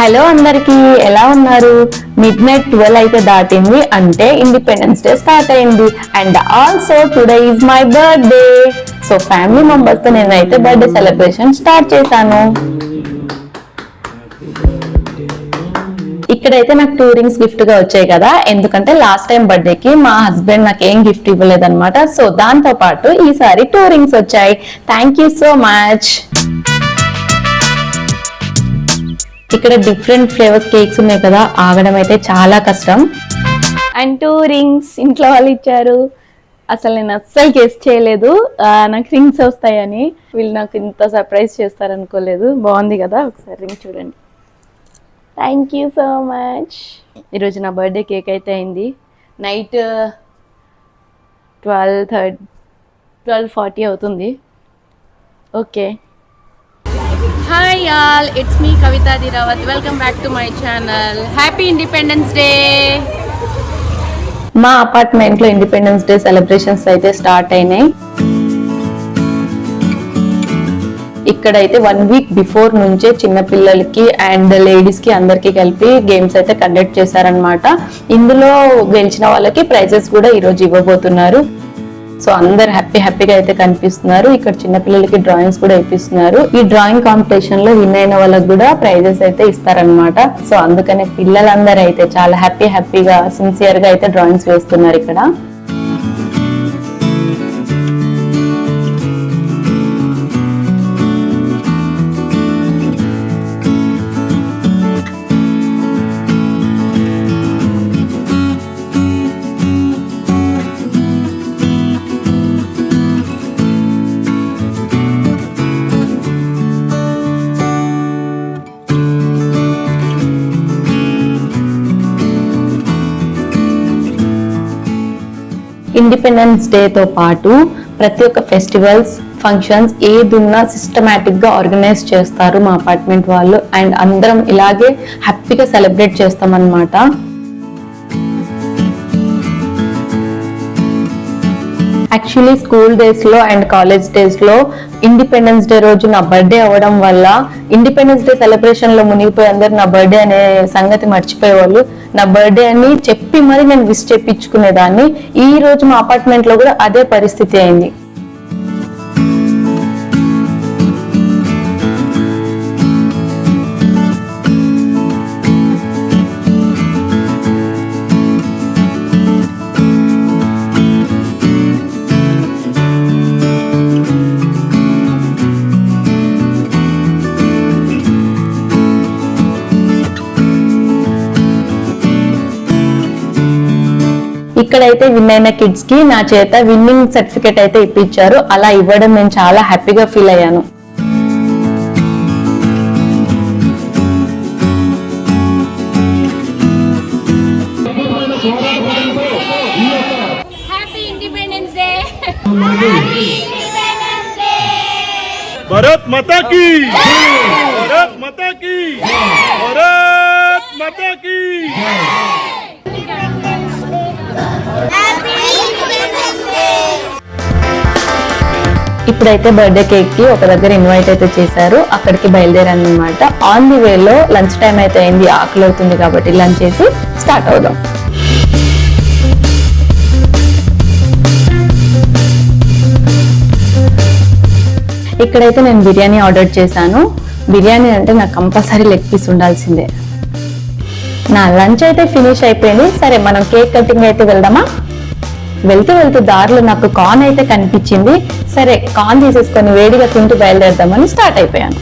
Hello అందరికి ఎలా ఉన్నారు? మిడ్ నైట్ ట్వెల్వ్ అయితే దాటింది అంటే ఇండిపెండెన్స్ డే స్టార్ట్ అయింది. And also today is my birthday so family మెంబర్స్తో నేనైతే బర్త్డే సెలబ్రేషన్ స్టార్ట్ చేశాను. ఇక్కడైతే నాకు టూ రింగ్స్ గిఫ్ట్గా వచ్చాయి కదా. ఎందుకంటే లాస్ట్ టైం బర్త్డే కి మా హస్బెండ్ నాకు ఏం గిఫ్ట్ ఇవ్వలేదన్నమాట. సో దాంతో పాటు ఈసారి టూ రింగ్స్ వచ్చాయి. థ్యాంక్ యూ సో మచ్ ఇక్కడ డిఫరెంట్ ఫ్లేవర్స్ కేక్స్ ఉన్నాయి కదా ఆగడం అయితే చాలా కష్టం. అండ్ టూ రింగ్స్ ఇంట్లో వాళ్ళు ఇచ్చారు. అసలు నేను అస్సలు గెస్ చేయలేదు. నాకు రింగ్స్ వస్తాయని. వీళ్ళు నాకు ఇంత సర్ప్రైజ్ చేస్తారనుకోలేదు. బాగుంది కదా ఒకసారి రింగ్ చూడండి. థ్యాంక్ యూ సో మచ్ ఈరోజు నా బర్త్డే కేక్ అయితే అయింది. Night twelve third twelve forty అవుతుంది. Okay hi all it's me Kavitha Dhiravath welcome back to my channel happy Independence Day మా అపార్ట్మెంట్లో ఇండిపెండెన్స్ డే సెలబ్రేషన్స్ అయితే స్టార్ట్ అయినాయి. ఇక్కడైతే వన్ వీక్ బిఫోర్ నుంచే చిన్నపిల్లలకి అండ్ లేడీస్కి అందరికీ అందరికి కలిపి గేమ్స్ అయితే కండక్ట్ చేశారనమాట ఇందులో గెలిచిన వాళ్ళకి ప్రైజెస్ కూడా ఈరోజు ఇవ్వబోతున్నారు. సో అందరు హ్యాపీ హ్యాపీగా అయితే కనిపిస్తున్నారు. ఇక్కడ చిన్న పిల్లలకి డ్రాయింగ్స్ కూడా ఇప్పిస్తున్నారు. ఈ డ్రాయింగ్ కాంపిటీషన్లో విన్ అయిన వాళ్ళకి కూడా ప్రైజెస్ అయితే ఇస్తారనమాట సో అందుకనే పిల్లలందరూ అయితే చాలా హ్యాపీ హ్యాపీగా సిన్సియర్గా అయితే డ్రాయింగ్స్ వేస్తున్నారు ఇక్కడ. ఇండిపెండెన్స్ డే తో పాటు ప్రతి ఒక్క ఫెస్టివల్స్ ఫంక్షన్స్ ఏదున్నా సిస్టమేటిక్గా ఆర్గనైజ్ చేస్తారు మా అపార్ట్మెంట్ వాళ్ళు. అండ్ అందరం ఇలాగే హ్యాపీగా సెలబ్రేట్ చేస్తాం అన్నమాట యాక్చువల్లీ స్కూల్ డేస్లో అండ్ కాలేజ్ డేస్లో ఇండిపెండెన్స్ డే రోజు నా బర్త్డే అవ్వడం వల్ల ఇండిపెండెన్స్ డే సెలబ్రేషన్లో మునిగిపోయి అందరు నా బర్త్డే అనే సంగతి మర్చిపోయేవాళ్ళు. నా బర్త్డే అని చెప్పి మరి నేను విష్ చేపించుకునేదాన్ని. ఈ రోజు మా అపార్ట్మెంట్లో కూడా అదే పరిస్థితి అయింది. ఇక్కడైతే విన్ అయిన కిడ్స్ కి నా చేత విన్నింగ్ సర్టిఫికేట్ అయితే ఇప్పించారు అలా ఇవ్వడం నేను చాలా హ్యాపీగా ఫీల్ అయ్యాను హ్యాపీ ఇండిపెండెన్స్ డే भारत माता की ఇప్పుడైతే బర్త్డే కేక్కి ఒక దగ్గర ఇన్వైట్ అయితే చేశారు. అక్కడికి బయలుదేరాను అనమాట ఆన్ ది వేలో లంచ్ టైం అయితే అయింది. ఆకలి అవుతుంది కాబట్టి లంచ్ చేసి స్టార్ట్ అవుదాం. ఇక్కడైతే నేను బిర్యానీ ఆర్డర్ చేశాను. బిర్యానీ అంటే నాకు కంపల్సరీ లెగ్ పీస్ ఉండాల్సిందే. నా లంచ్ అయితే ఫినిష్ అయిపోయింది. సరే మనం కేక్ కటింగ్ అయితే వెళ్దామా? వెళ్తూ వెళ్తూ దారిలో నాకు కాన్ అయితే కనిపించింది. సరే కాన్ తీసేసుకొని వేడిగా తింటూ బయలుదేరదామని స్టార్ట్ అయిపోయాను.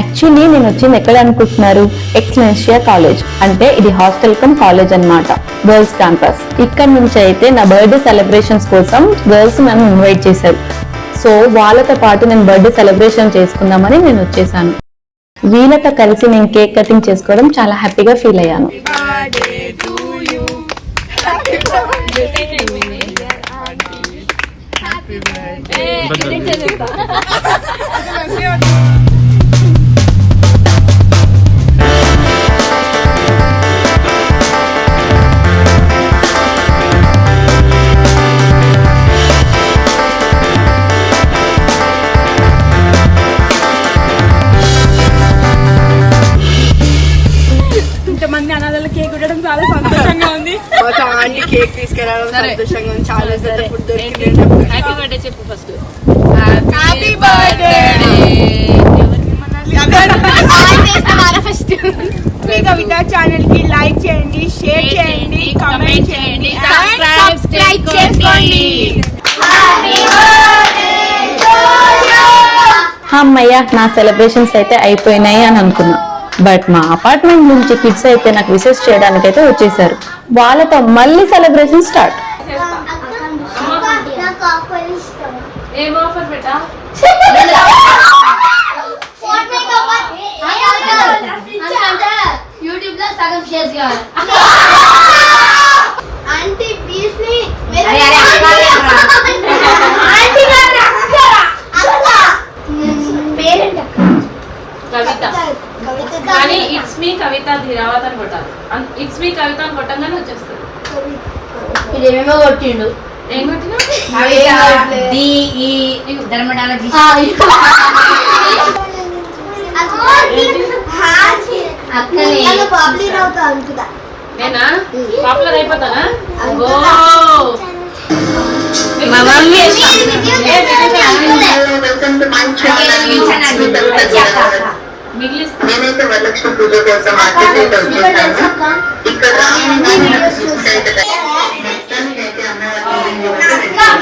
యాక్చువల్లీ నేను వచ్చింది ఎక్కడ అనుకుంటున్నారు? ఎక్స్లెన్షియా కాలేజ్ అంటే ఇది హాస్టల్ కమ్ కాలేజ్ అన్నమాట. గర్ల్స్ క్యాంపస్ ఇక్కడ నుంచి అయితే నా బర్త్డే సెలబ్రేషన్స్ కోసం గర్ల్స్ నన్ను ఇన్వైట్ చేశారు. సో వాళ్ళతో పాటు నేను బర్త్డే సెలబ్రేషన్ చేసుకుందామని నేను వచ్చేసాను. వీళ్ళతో కలిసి నేను కేక్ కటింగ్ చేసుకోవడం చాలా హ్యాపీగా ఫీల్ అయ్యాను. Happy birthday. సంతోషంగా ఉంది చాలా రోజుల సరే. ఫుడ్ ఏంటి? దొరికింది హ్యాపీ బర్త్డే చెప్పు ఫస్ట్ Happy birthday. మీ కవిత ఛానల్కి లైక్ చేయండి షేర్ చేయండి కామెంట్ చేయండి సబ్స్క్రైబ్ చేసుకోండి. అమ్మయ్య నా సెలబ్రేషన్స్ అయితే అయిపోయినాయి అని అనుకున్నా. బట్ మా అపార్ట్మెంట్ నుంచి కిడ్స్ అయితే నాకు విసెస్ చేయడానికి అయితే వచ్చేసారు. వాళ్ళతో మళ్ళీ సెలబ్రేషన్ స్టార్ట్ ఏం ఆఫర్ పెట్టా యూట్యూబ్లో సగం షేర్ చేయాలి ఆంటీ ప్లీజ్ని పేరెంట్ కవిత. కానీ ఇట్స్ మీ కవిత ధీరావత్ అని కొట్టాలి. ఇట్స్ మీ కవిత అని కొట్టంగానే వచ్చేస్తుంది. ఇదేమేమో కొట్టిండు ఏం కొట్టినా పాపులర్ అవుతా అనుకుంటా నేనా పాపులర్ అయిపోతానా ఓ మా మమ్మీ మిగిలిస్తా నేనైతే వరలక్ష్మి పూజ కోసం మార్కెట్ ఇక్కడ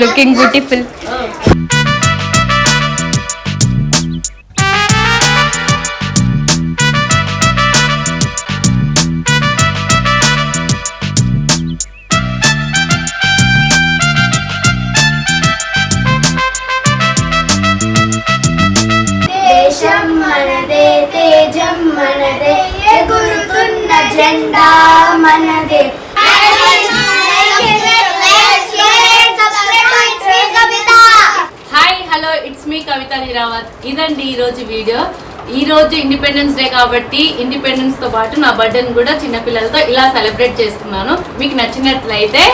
లుకింగ్ బ్యూటిఫుల్ మనదే తేజం మనదే ఎగురుతున్న జెండా మనదే. హలో ఇట్స్ మీ కవిత నిరావత్ ఇదండి ఈ రోజు వీడియో. ఈ రోజు ఇండిపెండెన్స్ డే కాబట్టి ఇండిపెండెన్స్తో పాటు నా బర్త్డేని కూడా చిన్నపిల్లలతో ఇలా సెలబ్రేట్ చేస్తున్నాను. మీకు నచ్చినట్లయితే